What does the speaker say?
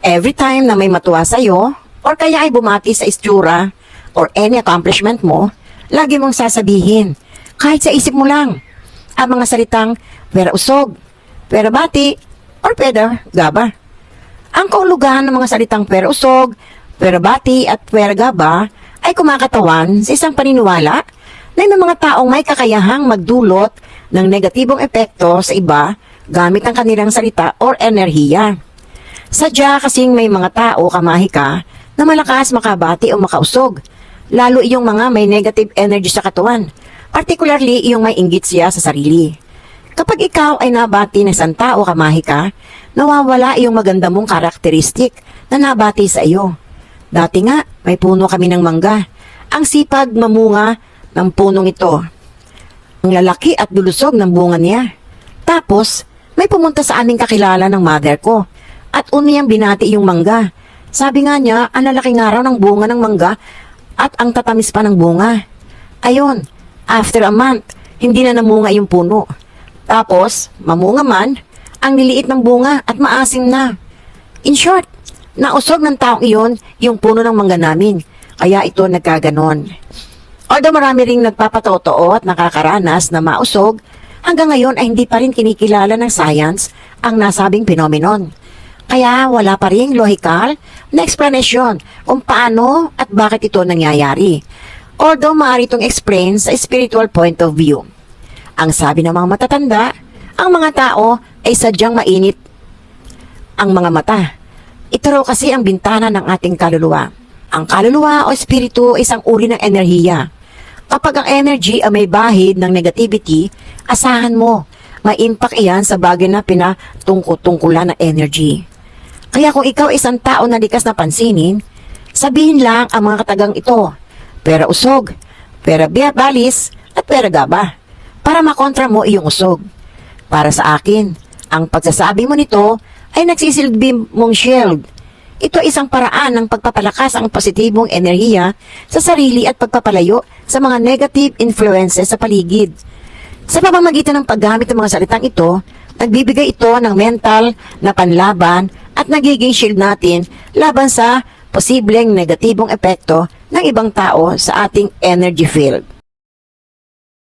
Every time na may matuwa sa'yo, or kaya ay bumati sa istura, or any accomplishment mo, lagi mong sasabihin, kahit sa isip mo lang, ang mga salitang, pera usog, pera bati, or pera gaba. Ang kaulugan ng mga salitang pera usog, pera bati, at pera gaba ay kumakatawan sa isang paniniwala na yung mga taong may kakayahang magdulot ng negatibong epekto sa iba gamit ang kanilang salita or enerhiya. Sadya kasing may mga tao kamahi ka na malakas makabati o makausog, lalo iyong mga may negative energy sa katawan, particularly iyong may inggit siya sa sarili. Kapag ikaw ay nabati ng isang tao kamahi ka, nawawala iyong maganda mong karakteristik na nabati sa iyo. Dati nga, may puno kami ng mangga. Ang sipag mamunga ng punong ito. Ang lalaki at dulusog ng bunga niya. Tapos, may pumunta sa aming kakilala ng mother ko at uniyang binati yung mangga. Sabi nga niya, ang lalaki nga raw ng bunga ng mangga at ang tatamis pa ng bunga. Ayun, after a month, hindi na namunga yung puno. Tapos, mamunga man, ang liliit ng bunga at maasim na. In short, nausog ng taong iyon yung puno ng mangga namin. Kaya ito nagkaganon. Although marami ring nagpapatotoo at nakakaranas na mausog, hanggang ngayon ay hindi pa rin kinikilala ng science ang nasabing phenomenon. Kaya wala pa rin lohikal na explanation kung paano at bakit ito nangyayari. Although maaari itong explain sa spiritual point of view. Ang sabi ng mga matatanda, ang mga tao ay sadyang mainit ang mga mata. Ito raw kasi ang bintana ng ating kaluluwa. Ang kaluluwa o espiritu ay isang uri ng enerhiya. Kapag ang energy ay may bahid ng negativity, asahan mo, may impact iyan sa bagay na pinatungkol-tungkulan ng energy. Kaya kung ikaw isang tao na likas na pansinin, sabihin lang ang mga katagang ito, pera usog, pera balis, at pera gaba, para makontra mo iyong usog. Para sa akin, ang pagsasabi mo nito ay nagsisilbi mong shield. Ito ay isang paraan ng pagpapalakas ang positibong enerhiya sa sarili at pagpapalayo sa mga negative influences sa paligid. Sa pamamagitan ng paggamit ng mga salitang ito, nagbibigay ito ng mental na panlaban at nagiging shield natin laban sa posibleng negatibong epekto ng ibang tao sa ating energy field.